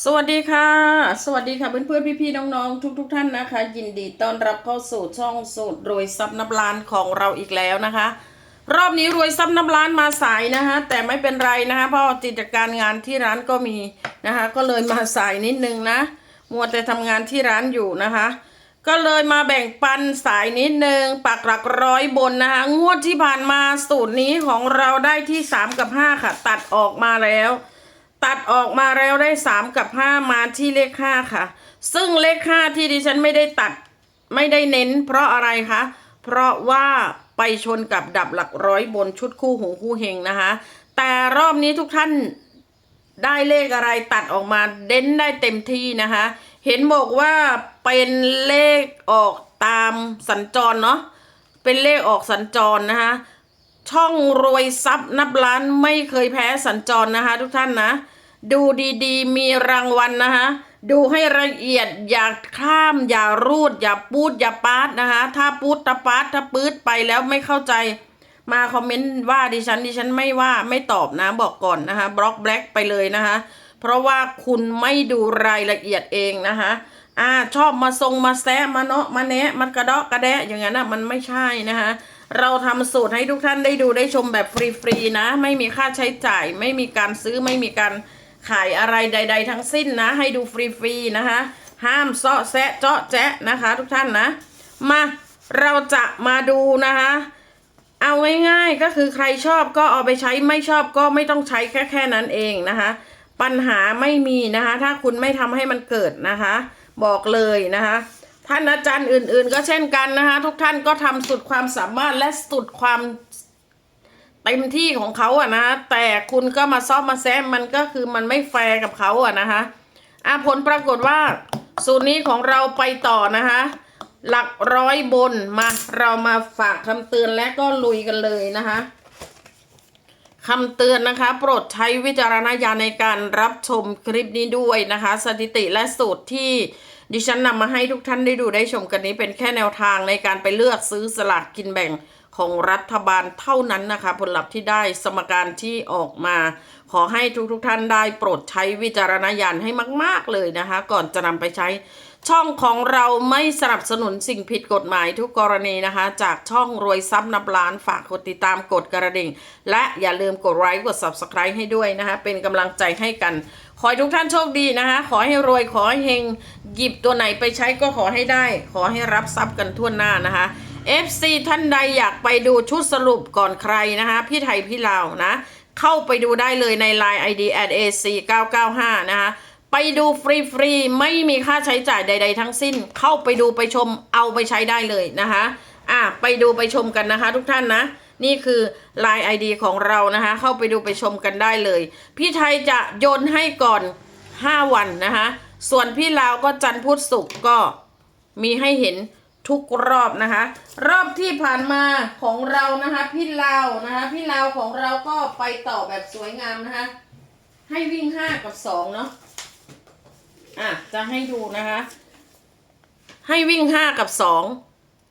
สวัสดีค่ะ สวัสดีค่ะเพื่อนๆพี่ๆน้องๆ ทุกๆทท่านนะคะ ยินดีต้อนรับเข้าสู่ช่องสูตรรวยซับนับล้านของเราอีกแล้วนะคะ รอบนี้รวยซับนับล้านมาสายนะคะ แต่ไม่เป็นไรนะคะเพราะกิจการงานที่ร้านก็มีนะคะ ก็เลยมาสายนิดนึงนะมัวแต่ทำงานที่ร้านอยู่นะคะ ก็เลยมาแบ่งปันสายนิดนึงปักหลักร้อยบนนะคะงวดที่ผ่านมาสูตรนี้ของเราได้ที่ 3 กับ 5 ค่ะ ตัดออกมาแล้ว ตัดออกมาแล้วได้3กับ5มาที่เลข5ค่ะ ซึ่งเลข5ที่ดิฉันไม่ได้ตัดไม่ได้เน้น เพราะอะไรคะ เพราะว่าไปชนกับดับหลักร้อยบนชุดคู่หูคู่เฮงนะคะ แต่รอบนี้ทุกท่านได้เลขอะไรตัดออกมาเด่นได้เต็มที่นะคะ เห็นบอกว่าเป็นเลขออกตามสัญจรเนาะเป็นเลขออกสัญจรนะคะช่องรวยทรัพย์นับล้านไม่เคยแพ้สัญจรนะคะทุกท่านนะ ดูดีๆ มีรางวัลนะคะ ดูให้ละเอียดอย่าข้าม อย่ารูด อย่าปูด อย่าปาดนะคะ ถ้าปูดตะปาดถ้าปืดไปแล้วไม่เข้าใจ มาคอมเมนต์ว่าดิฉันดิฉันไม่ว่าไม่ตอบนะบอกก่อนนะคะบล็อกแบล็กไปเลยนะคะ เพราะว่าคุณไม่ดูรายละเอียดเองนะคะอ่าชอบมาทรงมาแซะมาเนาะมาแนะมันกระเดาะกระแดะอย่างนั้นนะมันไม่ใช่นะคะเราทำสูตรให้ทุกท่านได้ดูได้ชมแบบฟรีๆนะ ไม่มีค่าใช้จ่าย ไม่มีการซื้อไม่มีการ ขายอะไรใด ๆ ทั้งสิ้นนะ ให้ดูฟรีๆนะคะ ห้ามเซาะแซะเจาะแจ๊ะนะคะ ทุกท่านนะ มาเราจะมาดูนะคะ เอาง่ายๆก็คือใครชอบก็เอาไปใช้ไม่ชอบก็ไม่ต้องใช้แค่แค่นั้นเองนะคะ ปัญหาไม่มีนะคะ ถ้าคุณไม่ทำให้มันเกิดนะคะ บอกเลยนะคะท่านอาจารย์อื่นๆ ก็เช่นกันนะคะ ทุกท่านก็ทำสุดความสามารถและสุดความ เต็มที่ของเขาอะนะแต่คุณก็มาซ่อมมาแซมมันก็คือมันไม่แฟร์กับเขาอะนะคะอะผลปรากฏว่า สูตรนี้ของเราไปต่อนะคะหลักร้อยบนมาเรามาฝากคำเตือนและก็ลุยกันเลยนะคะคำเตือนนะคะ โปรดใช้วิจารณญาณในการรับชมคลิปนี้ด้วยนะคะ สถิติและสูตรที่ดิฉันนำมาให้ทุกท่านได้ดูได้ชมกันนี้เป็นแค่แนวทางในการไปเลือกซื้อสลากกินแบ่ง ของรัฐบาลเท่านั้นนะคะ ผลลัพธ์ที่ได้สมการที่ออกมา ขอให้ทุกๆทท่านได้โปรดใช้วิจารณญาณให้มาก ๆเลยนะคะ ก่อนจะนำไปใช้ช่องของเราไม่สนับสนุนสิ่งผิดกฎหมายทุกกรณีนะคะ จากช่องรวยทรัพย์นับล้านฝากกดติดตามกดกระดิ่ง และอย่าลืมกดไลค์กด subscribe ให้ด้วยนะคะ เป็นกำลังใจให้กัน ขอให้ทุกท่านโชคดีนะคะ ขอให้รวยขอให้เฮงหยิบตัวไหนไปใช้ก็ขอให้ได้ ขอให้รับทรัพย์กันทั่วหน้านะคะ FC ท่านใดอยากไปดูชุดสรุปก่อนใครนะคะ พี่ไทยพี่ลาวนะ เข้าไปดูได้เลยใน Line ID at ac 995นะคะไปดูฟรีๆ ไม่มีค่าใช้จ่ายใด ๆ ทั้งสิ้น เข้าไปดูไปชมเอาไปใช้ได้เลยนะคะอะไปดูไปชมกันนะคะ ทุกท่านนะ นี่คือ Line ID ของเรานะคะ เข้าไปดูไปชมกันได้เลย พี่ไทยจะโยนให้ก่อน 5 วันนะคะ ส่วนพี่ลาวก็จันพุธศุกร์ก็มีให้เห็น ทุกรอบนะคะ รอบที่ผ่านมาของเรานะคะพี่ลาวนะคะพี่ลาวของเราก็ไปต่อแบบสวยงามนะคะ ให้วิ่ง5กับ2เนาะอะจะให้ดูนะคะ ให้วิ่งห้ากับสอง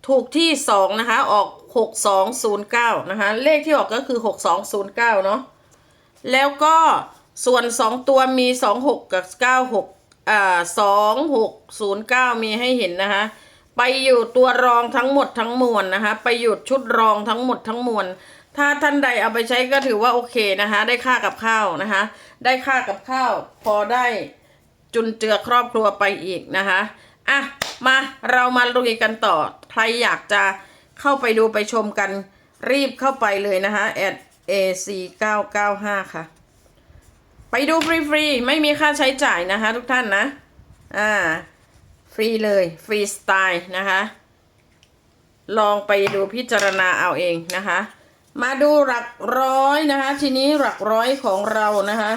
ถูกที่สองนะคะ ออกหกสองศูนย์เก้านะคะ เลขที่ออกก็คือหกสองศูนย์เก้าเนาะแล้วก็ส่วนสองตัวมีสองหกกับเก้าหกอ่าสองหกศูนย์เก้ามีให้เห็นนะคะ ไปอยู่ตัวรองทั้งหมดทั้งมวลนะคะ ไปอยู่ชุดรองทั้งหมดทั้งมวลถ้าท่านใดเอาไปใช้ก็ถือว่าโอเคนะคะ ได้ค่ากับข้าวนะคะ ได้ค่ากับข้าว พอได้จุนเจือครอบครัวไปอีกนะคะอะมาเรามาลุยกันต่อ ใครอยากจะเข้าไปดูไปชมกันรีบเข้าไปเลยนะคะแอด ac 995ค่ะ ไปดูฟรีๆ ไม่มีค่าใช้จ่ายนะคะทุกท่านนะ อ่า ฟรีเลย ฟรีสไตล์นะคะ ลองไปดูพิจารณาเอาเองนะคะ มาดูหลักร้อยนะคะ ทีนี้หลักร้อยของเรานะคะ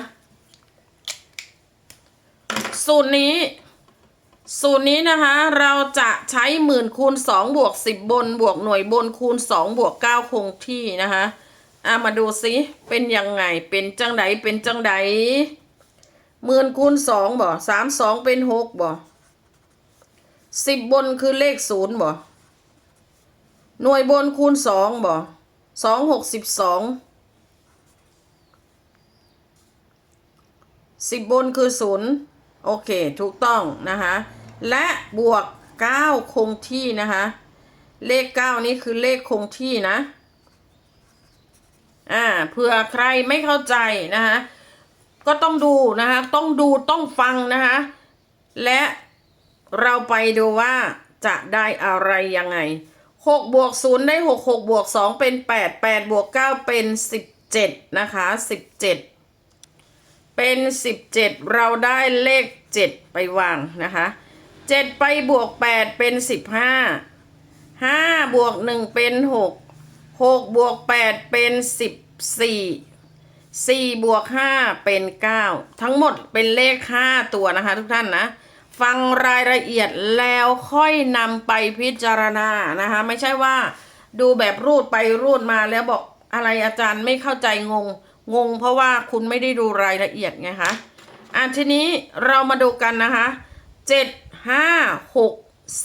สูตรนี้ สูตรนี้นะคะ เราจะใช้หมื่นคูณสองบวกสิบบน บวกหน่วยบนคูณสองบวกเก้าคงที่นะคะอะมาดูสิเป็นยังไง เป็นจังไดเป็นจังไดหมื่นคูณสองบ่สามสองเป็นหกบ่ สิบบนคือเลขศูนย์บ่ หน่วยบนคูณสองบ่สองหกสิบสองสิบบนคือศูนย์โอเค ถูกต้องนะคะ และบวก9คงที่นะคะ เลข9นี้คือเลขคงที่นะ อ่าเผื่อใครไม่เข้าใจนะคะ ก็ต้องดูนะคะ ต้องดูต้องฟังนะคะ และ เราไปดูว่าจะได้อะไรยังไง6บวก0ได้6 6บวก2เป็น8 8บวก9เป็น17นะคะ17เป็น17เราได้เลข7ไปวางนะคะ7ไปบวก8เป็น15 5บวก1เป็น6 6บวก8เป็น14 4บวก5เป็น9ทั้งหมดเป็นเลข5ตัวนะคะทุกท่านนะ ฟังรายละเอียดแล้วค่อยนำไปพิจารณานะคะ ไม่ใช่ว่าดูแบบรูดไปรูดมาแล้วบอกอะไรอาจารย์ไม่เข้าใจงง งง เพราะว่าคุณไม่ได้ดูรายละเอียดไงคะอะทีนี้เรามาดูกันนะคะเจ็ดห้าหก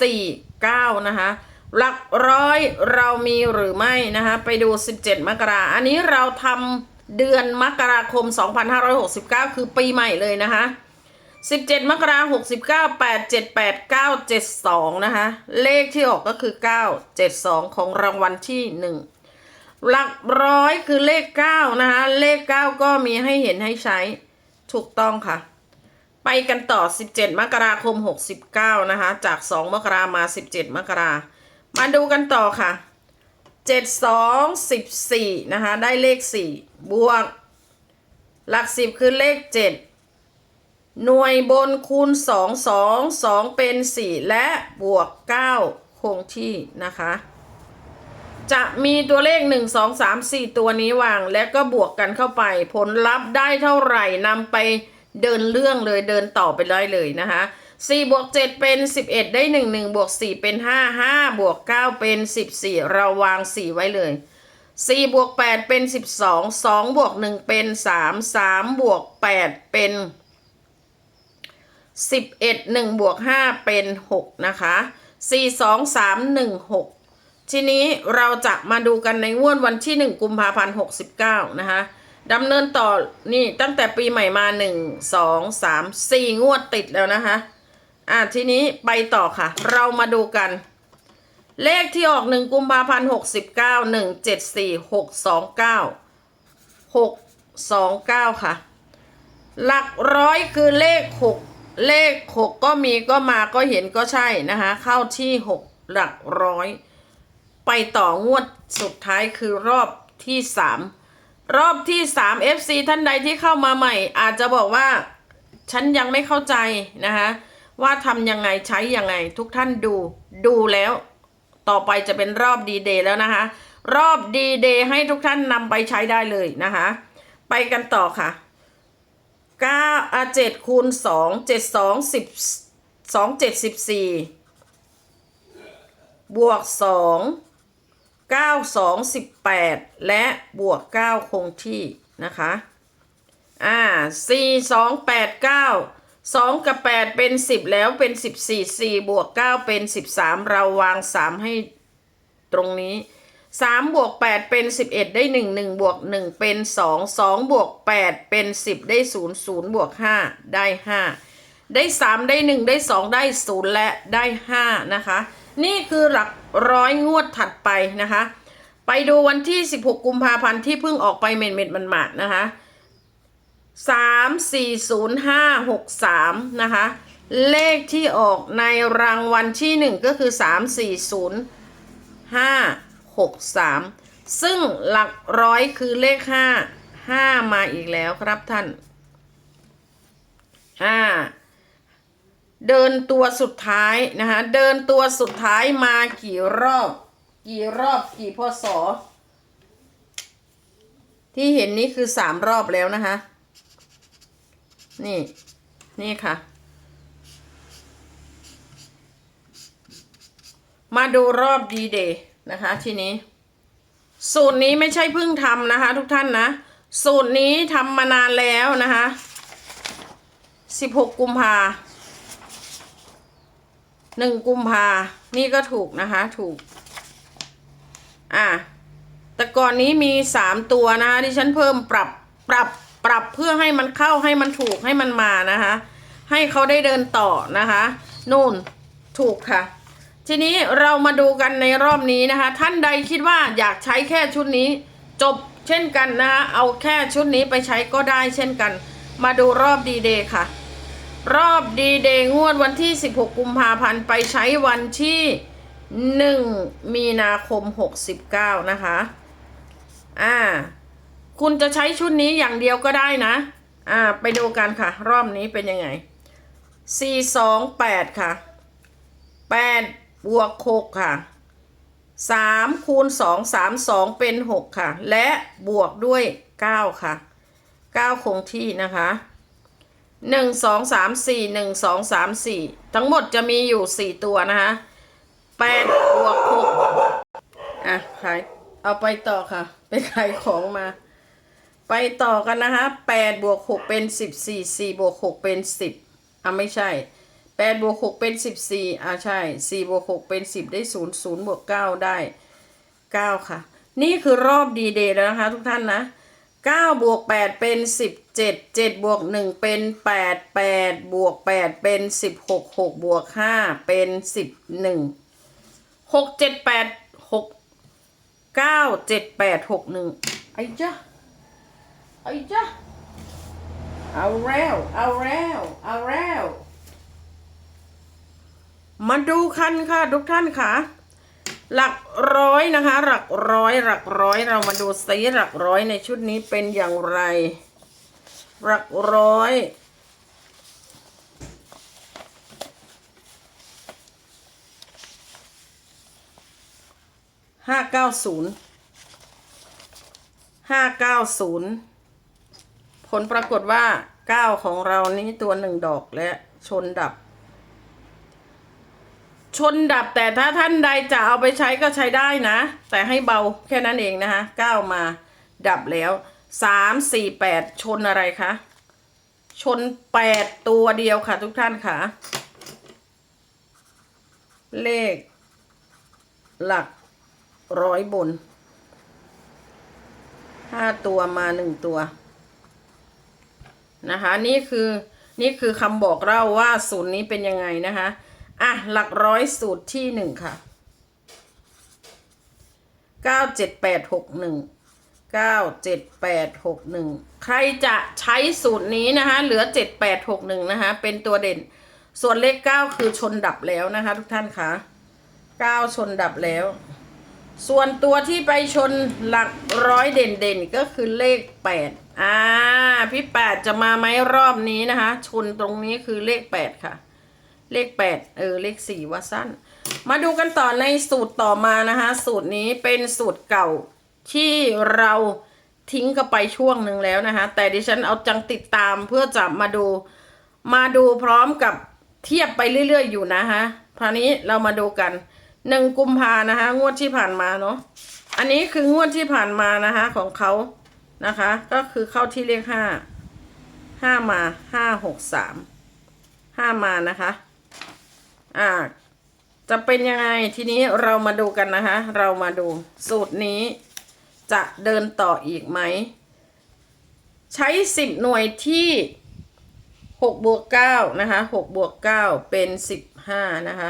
สี่เก้านะคะหลักร้อยเรามีหรือไม่นะคะไปดู 17 มกราอันนี้เราทำเดือนมกราคม 2569 คือปีใหม่เลยนะคะ 17มกราคม69 8 7 8 9 7 2นะคะเลขที่ออกก็คือ9 7 2ของรางวัลที่1หลักร้อยคือเลข9นะคะเลข9ก็มีให้เห็นให้ใช้ถูกต้องค่ะ ไปกันต่อ17มกราคม69นะคะจาก2มกรามา17มกรามาดูกันต่อค่ะ7 2 14นะคะได้เลข4บวก หลัก10คือเลข7 หน่วยบนคูณ 2 2 2 เป็น 4 และบวก 9 คงที่นะคะ จะมีตัวเลข 1 2 3 4 ตัวนี้วางและก็บวกกันเข้าไป ผลลัพธ์ได้เท่าไหร่นำไปเดินเรื่องเลยเดินต่อไปได้เลยนะคะ4บวก7เป็น 11 ได้ 1 1บวก4เป็น 5 5บวก9เป็น 14 เราวาง 4 ไว้เลย 4 บวก 8 เป็น 12 2 บวก 1 เป็น 3 3 บวก 8 เป็น 11 1บวก5เป็น6นะคะ4 2 3 1 6ทีนี้เราจะมาดูกันในงวดวันที่1กุมภาพันธ์69นะคะดำเนินต่อนี่ตั้งแต่ปีใหม่มา1 2 3 4งวดติดแล้วนะคะอะทีนี้ไปต่อค่ะ เรามาดูกัน เลขที่ออก1กุมภาพันธ์69 1 7 4 6 2 9 6 2 9ค่ะ หลักร้อยคือเลข6 เลข6ก็มีก็มาก็เห็นก็ใช่นะคะ เข้าที่6หลักร้อย ไปต่องวดสุดท้ายคือรอบที่3รอบที่3 FC ท่านใดที่เข้ามาใหม่ อาจจะบอกว่า ฉันยังไม่เข้าใจนะคะว่าทำยังไงใช้ยังไง ทุกท่านดูดูแล้ว ต่อไปจะเป็นรอบดีเดย์แล้วนะคะ รอบดีเดย์ให้ทุกท่านนำไปใช้ได้เลยนะคะ ไปกันต่อค่ะ เก้าอะเจ็ดคูณสองเจ็ดสองสิบสองเจ็ดสิบสี่บวกสองเก้าสองสิบแปดและบวกเก้าคงที่นะคะอ่าสี่สองแปดเก้าสองกับแปดเป็นสิบแล้วเป็นสิบสี่สี่บวกเก้าเป็นสิบสามเราวางสามให้ตรงนี้ สามบวกแปดเป็นสิบเอ็ดได้หนึ่งหนึ่งบวกหนึ่งเป็นสองสองบวกแปดเป็นสิบได้ศูนย์ศูนย์บวกห้าได้ห้าได้สามได้หนึ่งได้สองได้ศูนย์และได้ห้านะคะ นี่คือหลักร้อยงวดถัดไปนะคะ ไปดูวันที่16กุมภาพันธ์ที่เพิ่งออกไปเม็ดเม็ดมันหมาดนะคะสามสี่ศูนย์ห้าหกสามนะคะ เลขที่ออกในรางวัลที่หนึ่งก็คือสามสี่ศูนย์ห้า หกสามซึ่งหลักร้อยคือเลขห้าห้ามาอีกแล้วครับท่าน อ่า เดินตัวสุดท้ายนะคะ เดินตัวสุดท้ายมากี่รอบ กี่รอบกี่พศที่เห็นนี้คือสามรอบแล้วนะคะ นี่ นี่ค่ะ มาดูรอบดีเดย์ นะคะ ทีนี้ สูตรนี้ไม่ใช่เพิ่งทำนะคะ ทุกท่านนะ สูตรนี้ทำมานานแล้วนะคะ16กุมภาหนึ่งกุมภานี่ก็ถูกนะคะ ถูก อะแต่ก่อนนี้มีสามตัวนะคะที่ฉันเพิ่มปรับปรับปรับเพื่อให้มันเข้าให้มันถูกให้มันมานะคะ ให้เขาได้เดินต่อนะคะ นู่นถูกค่ะ ทีนี้เรามาดูกันในรอบนี้นะคะ ท่านใดคิดว่าอยากใช้แค่ชุดนี้ จบเช่นกันนะคะเอาแค่ชุดนี้ไปใช้ก็ได้เช่นกัน มาดูรอบดีเดย์ค่ะ รอบดีเดย์งวดวันที่ 16 กุมภาพันธ์ไปใช้วันที่ 1 มีนาคม 69 นะคะ อ่า คุณจะใช้ชุดนี้อย่างเดียวก็ได้นะ อ่า ไปดูกันค่ะ รอบนี้เป็นยังไง 4 2 8 ค่ะ 8 บวก6ค่ะ3คูณ2 3 2เป็น6ค่ะ และบวกด้วย9ค่ะ9คงที่นะคะหนึ่งสองสามสี่หนึ่งสองสามสี่ทั้งหมดจะมีอยู่สี่ตัวนะคะแปดบวกหกอะขายเอาไปต่อค่ะ ไปขายของมา ไปต่อกันนะคะแปดบวกหกเป็นสิบสี่สี่บวกหกเป็นสิบอะไม่ใช่ แปดบวกหกเป็นสิบสี่อะใช่สี่บวกหกเป็นสิบได้ศูนย์ศูนย์บวกเก้าได้เก้าค่ะ นี่คือรอบดีเดย์แล้วนะคะ ทุกท่านนะเก้าบวกแปดเป็นสิบเจ็ดเจ็ดบวกหนึ่งเป็นแปดแปดบวกแปดเป็นสิบหกหกบวกห้าเป็นสิบหนึ่งหกเจ็ดแปดหกเก้าเจ็ดแปดหกหนึ่งไอ้จ้ะไอ้จ้ะเอาแล้วเอาแล้วเอาแล้ว มาดูคันค่ะทุกท่านค่ะ หลักร้อยนะคะ หลักร้อยหลักร้อยเรามาดูซิหลักร้อยในชุดนี้เป็นอย่างไร หลักร้อยห้าเก้าศูนย์ห้าเก้าศูนย์ผลปรากฏว่าเก้าของเรานี้ตัวหนึ่งดอกและชนดับ ชนดับแต่ถ้าท่านใดจะเอาไปใช้ก็ใช้ได้นะ แต่ให้เบาแค่นั้นเองนะคะก้าวมาดับแล้วสามสี่แปดชนอะไรคะชนแปดตัวเดียวค่ะ ทุกท่านค่ะ เลข หลักร้อยบนห้าตัวมาหนึ่งตัว นะคะ นี่คือนี่คือคำบอกเล่าว่าศูนย์นี้เป็นยังไงนะคะ อะ หลักร้อยสูตรที่หนึ่งค่ะเก้าเจ็ดแปดหกหนึ่งเก้าเจ็ดแปดหกหนึ่งใครจะใช้สูตรนี้นะคะ เหลือเจ็ดแปดหกหนึ่งนะคะ เป็นตัวเด่น ส่วนเลขเก้าคือชนดับแล้วนะคะ ทุกท่านคะเก้าชนดับแล้ว ส่วนตัวที่ไปชนหลักร้อยเด่นๆ ก็คือเลขแปดอ่า พี่แปดจะมาไหมรอบนี้นะคะ ชนตรงนี้คือเลขแปดค่ะ เลขแปดเออเลขสี่ว่าสั้น มาดูกันต่อในสูตรต่อมานะคะ สูตรนี้เป็นสูตรเก่าที่เราทิ้งกันไปช่วงหนึ่งแล้วนะคะ แต่ดิฉันเอาจังติดตามเพื่อจะมาดู มาดูพร้อมกับเทียบไปเรื่อย ๆ อยู่นะคะคราวนี้เรามาดูกันหนึ่งกุมภานะคะ งวดที่ผ่านมาเนาะอันนี้คืองวดที่ผ่านมานะคะของเขานะคะ ก็คือเข้าที่เลขห้าห้ามาห้าหกสามห้ามานะคะ อ่า จะเป็นยังไงทีนี้เรามาดูกันนะคะ เรามาดูสูตรนี้จะเดินต่ออีกไหม ใช้สิบหน่วยที่หกบวกเก้านะคะหกบวกเก้าเป็นสิบห้านะคะ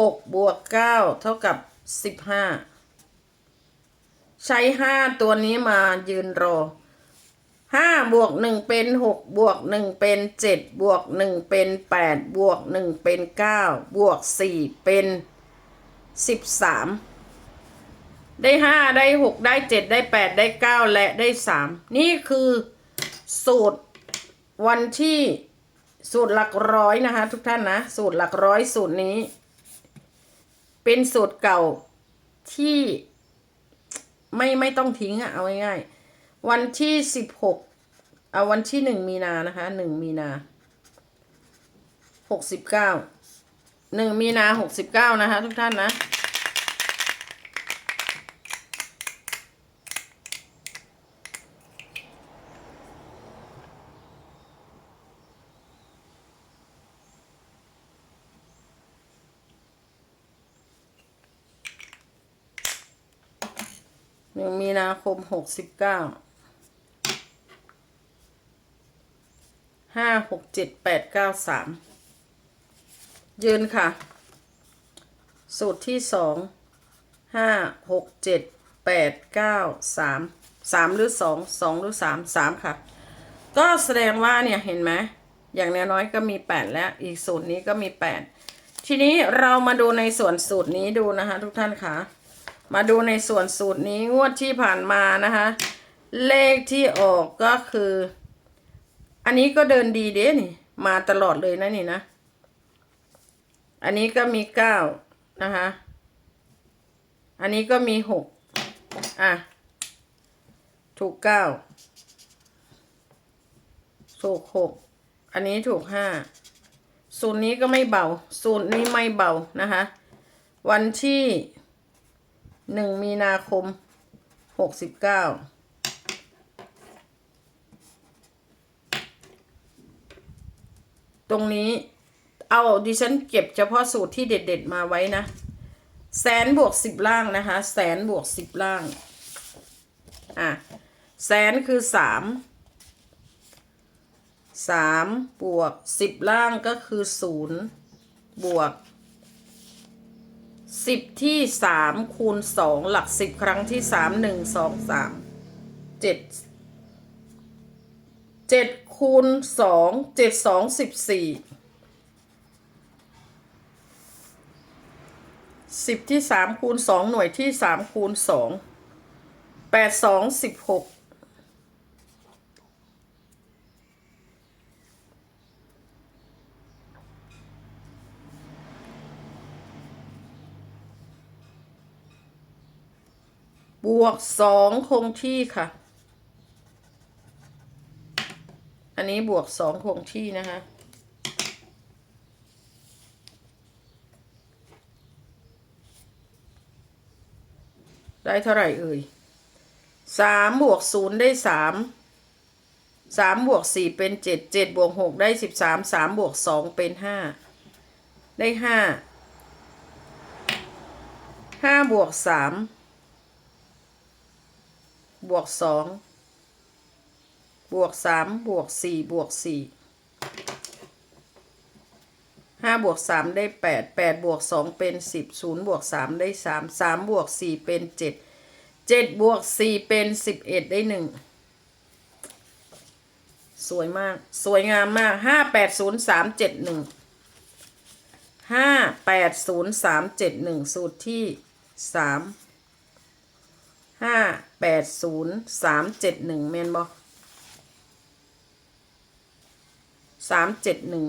หกบวกเก้าเท่ากับสิบห้าใช้ห้าตัวนี้มายืนรอ ห้าบวกหนึ่งเป็นหกบวกหนึ่งเป็นเจ็ดบวกหนึ่งเป็นแปดบวกหนึ่งเป็นเก้าบวกสี่เป็นสิบสามได้ห้าได้หกได้เจ็ดได้แปดได้เก้าและได้สามนี่คือสูตรวันที่สูตรหลักร้อยนะคะ ทุกท่านนะ สูตรหลักร้อยสูตรนี้ เป็นสูตรเก่าที่ไม่ไม่ต้องทิ้งอะเอาง่ายๆวันที่สิบหก เอาวันที่หนึ่งมีนานะคะหนึ่งมีนาหกสิบเก้าหนึ่งมีนาหกสิบเก้านะคะ ทุกท่านนะหนึ่งมีนาคมหกสิบเก้า ห้าหกเจ็ดแปดเก้าสามยืนค่ะ สูตรที่สองห้าหกเจ็ดแปดเก้าสามสามหรือสองสองหรือสามสามค่ะ ก็แสดงว่าเนี่ยเห็นไหมอย่างน้อยๆก็มีแปดแล้วอีกสูตรนี้ก็มีแปดทีนี้เรามาดูในส่วนสูตรนี้ดูนะคะทุกท่านค่ะ มาดูในส่วนสูตรนี้งวดที่ผ่านมานะคะ เลขที่ออกก็คือ อันนี้ก็เดินดีเด้นี่ มาตลอดเลยนะนี่นะ อันนี้ก็มีเก้านะคะ อันนี้ก็มีหกอะ ถูกเก้าถูกหกอันนี้ถูกห้าสูตรนี้ก็ไม่เบา สูตรนี้ไม่เบานะคะ วันที่หนึ่งมีนาคมหกสิบเก้า ตรงนี้เอาดิฉันเก็บเฉพาะสูตรที่เด็ด ๆ มาไว้นะ แสนบวกสิบล่างนะคะ แสนบวกสิบล่าง อะ แสนคือสามสามบวกสิบล่างก็คือศูนย์บวกสิบที่สามคูณสองหลักสิบครั้งที่สามหนึ่งสองสามเจ็ดเจ็ด คูณสองเจ็ดสองสิบสี่สิบที่สามคูณสองหน่วยที่สามคูณสองแปดสองสิบหกบวกสองคงที่ค่ะ อั นนี้บวกสองคงที่นะคะได้เท่าไหร่เอ่ยสามบวกศูนย์ได้สามสามบวกสี่เป็นเจ็ดเจ็ดบวกหกได้สิบสามสามบวกสองเป็นห้าได้ห้าห้าบวกสามบวกสอง บวกสามบวกสี่บวกสี่ห้าบวกสามได้แปดแปดบวกสองเป็นสิบศูนย์บวกสามได้สามสามบวกสี่เป็นเจ็ดเจ็ดบวกสี่เป็นสิบเอ็ดได้หนึ่งสวยมาก สวยงามมากห้าแปดศูนย์สามเจ็ดหนึ่งห้าแปดศูนย์สามเจ็ดหนึ่งสูตรที่สามห้าแปดศูนย์สามเจ็ดหนึ่งเมนบอ สามเจ็ดหนึ่ง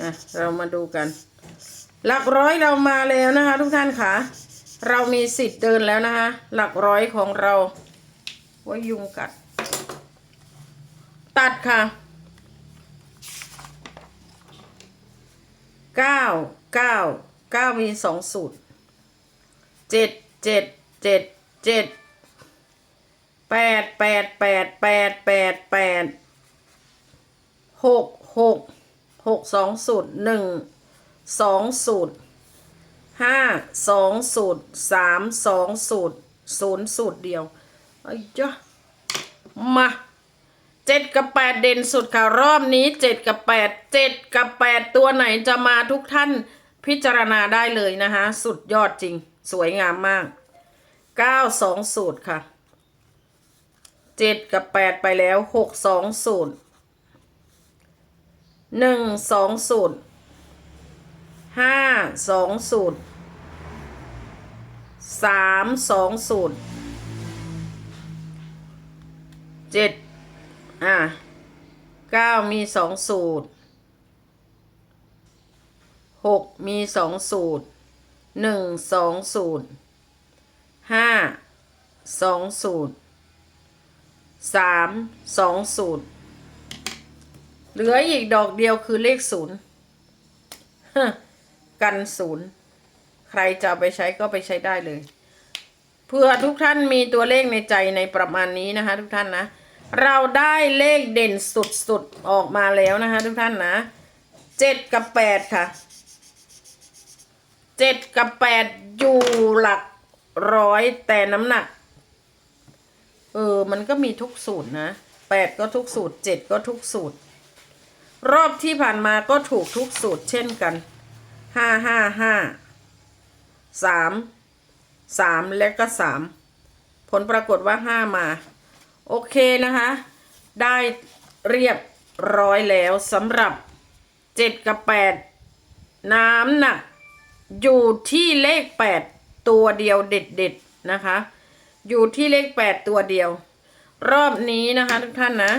นะเรามาดูกัน หลักร้อยเรามาแล้วนะคะ ทุกท่านค่ะ เรามีสิทธิ์เดินแล้วนะคะ หลักร้อยของเราว่ายุงกัด ตัดค่ะเก้าเก้าเก้ามีสองสูตร เจ็ดเจ็ดเจ็ดเจ็ดแปดแปดแปดแปดแปดแปดหกหกหกสองสูตรหนึ่งสองสูตรห้าสองสูตรสามสองสูตรศูนย์สูตรเดียวไอ้จ้ะมาเจ็ดกับแปดเด่นสุดค่ะ รอบนี้เจ็ดกับแปดเจ็ดกับแปดตัวไหนจะมาทุกท่านพิจารณาได้เลยนะคะ สุดยอดจริง สวยงามมากเก้าสองสูตรค่ะเจ็ดกับแปดไปแล้วหกสองสูตรหนึ่งสองสูตรห้าสองสูตรสามสองสูตรเจ็ดอะเก้ามีสองสูตรหกมีสองสูตร หนึ่งสองสูตรห้าสองสูตรสามสองสูตรเหลืออีกดอกเดียวคือเลขศูนย์กันศูนย์ใครจะไปใช้ก็ไปใช้ได้เลย เพื่อทุกท่านมีตัวเลขในใจในประมาณนี้นะคะ ทุกท่านนะ เราได้เลขเด่นสุดๆออกมาแล้วนะคะ ทุกท่านนะเจ็ดกับแปดค่ะ เจ็ดกับแปดอยู่หลักร้อยแต่น้ำหนัก เออ มันก็มีทุกสูตรนะแปดก็ทุกสูตรเจ็ดก็ทุกสูตร รอบที่ผ่านมาก็ถูกทุกสูตรเช่นกันห้าห้าห้าสามสามและก็สามผลปรากฏว่าห้ามา โอเคนะคะ ได้เรียบร้อยแล้วสำหรับเจ็ดกับแปดน้ำหนัก อยู่ที่เลขแปดตัวเดียวเด็ดๆนะคะ อยู่ที่เลขแปดตัวเดียว รอบนี้นะคะทุกท่านนะ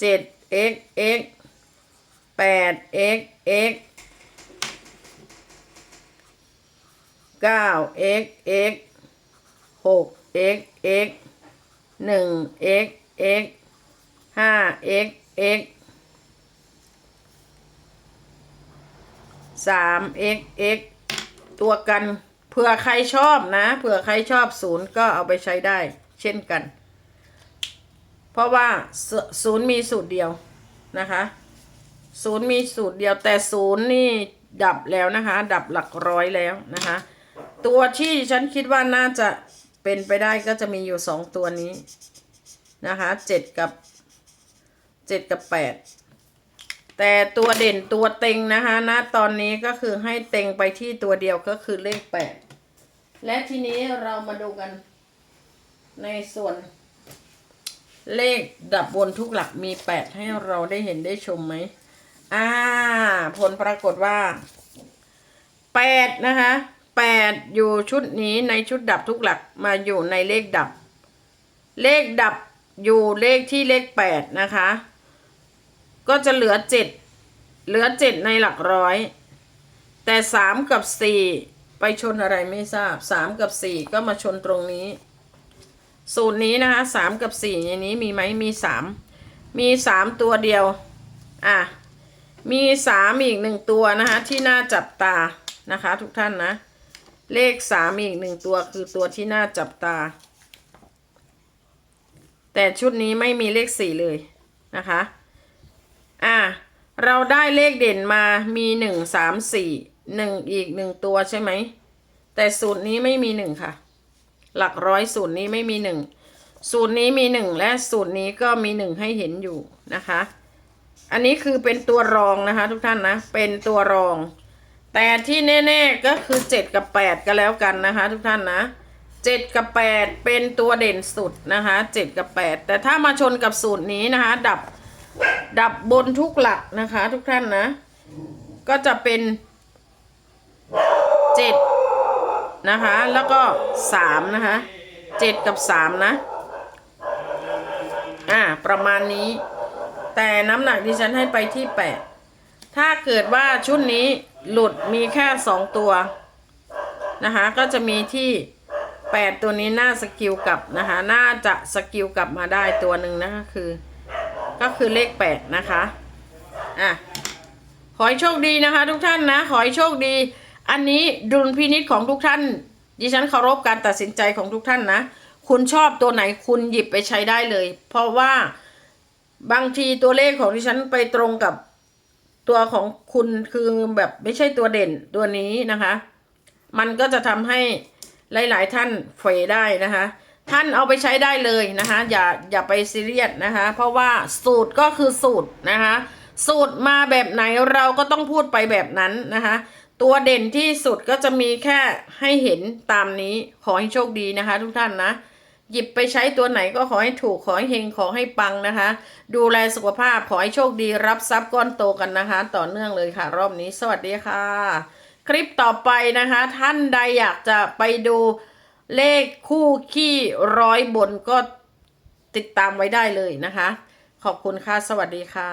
เจ็ด x x แปด x x เก้า x x หก x x หนึ่ง x x ห้า x x สาม x x ตัวกันเผื่อใครชอบนะเผื่อใครชอบศูนย์ก็เอาไปใช้ได้ เช่นกัน เพราะว่าศศูนย์มีสูตรเดียวนะคะศูนย์มีสูตรเดียวแต่ศูนย์นี่ดับแล้วนะคะ ดับหลักร้อยแล้วนะคะ ตัวที่ฉันคิดว่าน่าจะเป็นไปได้ก็จะมีอยู่สองตัวนี้นะคะเจ็ดกับเจ็ดกับแปด แต่ตัวเด่นตัวเต็งนะคะณตอนนี้ก็คือให้เต็งไปที่ตัวเดียวก็คือเลขแปดและทีนี้เรามาดูกัน ในส่วน เลขดับบนทุกหลักมีแปดให้เราได้เห็นได้ชมไหมอ่า ผลปรากฏว่าแปดนะคะแปดอยู่ชุดนี้ในชุดดับทุกหลักมาอยู่ในเลขดับ เลขดับอยู่เลขที่เลขแปดนะคะ ก็จะเหลือเจ็ดเหลือเจ็ดในหลักร้อย แต่สามกับสี่ไปชนอะไรไม่ทราบสามกับสี่ก็มาชนตรงนี้ สูตรนี้นะคะสามกับสี่ในนี้มีไหมมีสามมีสามตัวเดียว อะ มีสามอีกหนึ่งตัวนะคะที่น่าจับตานะคะทุกท่านนะ เลขสามอีกหนึ่งตัวคือตัวที่น่าจับตา แต่ชุดนี้ไม่มีเลขสี่เลยนะคะ อะเราได้เลขเด่นมามีหนึ่งสามสี่หนึ่งอีกหนึ่งตัวใช่ไหม แต่สูตรนี้ไม่มีหนึ่งค่ะ หลักร้อยสูตรนี้ไม่มีหนึ่งสูตรนี้มีหนึ่งและสูตรนี้ก็มีหนึ่งให้เห็นอยู่นะคะ อันนี้คือเป็นตัวรองนะคะ ทุกท่านนะ เป็นตัวรอง แต่ที่แน่ๆก็คือเจ็ดกับแปดก็แล้วกันนะคะ ทุกท่านนะเจ็ดกับแปดเป็นตัวเด่นสุดนะคะเจ็ดกับแปดแต่ถ้ามาชนกับสูตรนี้นะคะ ดับ ดับบนทุกหลักนะคะ ทุกท่านนะ ก็จะเป็นเจ็ดนะคะ แล้วก็สามนะคะเจ็ดกับสามนะ อ่า ประมาณนี้ แต่น้ำหนักที่ฉันให้ไปที่แปดถ้าเกิดว่าชุดนี้หลุดมีแค่สองตัวนะคะ ก็จะมีที่แปดตัวนี้น่าสกิลกลับนะคะ น่าจะสกิลกลับมาได้ตัวหนึ่งนะคะคือ ก็คือเลขแปดนะคะอะขอให้โชคดีนะคะ ทุกท่านนะ ขอให้โชคดี อันนี้ดุลพินิจของทุกท่าน ดิฉันเคารพการตัดสินใจของทุกท่านนะ คุณชอบตัวไหนคุณหยิบไปใช้ได้เลย เพราะว่าบางทีตัวเลขของดิฉันไปตรงกับตัวของคุณคือแบบไม่ใช่ตัวเด่นตัวนี้นะคะ มันก็จะทำให้หลาย ๆ ท่านเฟยได้นะคะ ท่านเอาไปใช้ได้เลยนะคะอย่าอย่าไปซีเรียสนะคะ เพราะว่าสูตรก็คือสูตรนะคะ สูตรมาแบบไหนเราก็ต้องพูดไปแบบนั้นนะคะ ตัวเด่นที่สุดก็จะมีแค่ให้เห็นตามนี้ขอให้โชคดีนะคะ ทุกท่านนะ หยิบไปใช้ตัวไหนก็ขอให้ถูกขอให้เฮงขอให้ปังนะคะ ดูแลสุขภาพขอให้โชคดีรับทรัพย์ก้อนโตกันนะคะ ต่อเนื่องเลยค่ะ รอบนี้สวัสดีค่ะ คลิปต่อไปนะคะ ท่านใดอยากจะไปดู เลขคู่ขี้ร้อยบนก็ติดตามไว้ได้เลยนะคะ ขอบคุณค่ะ สวัสดีค่ะ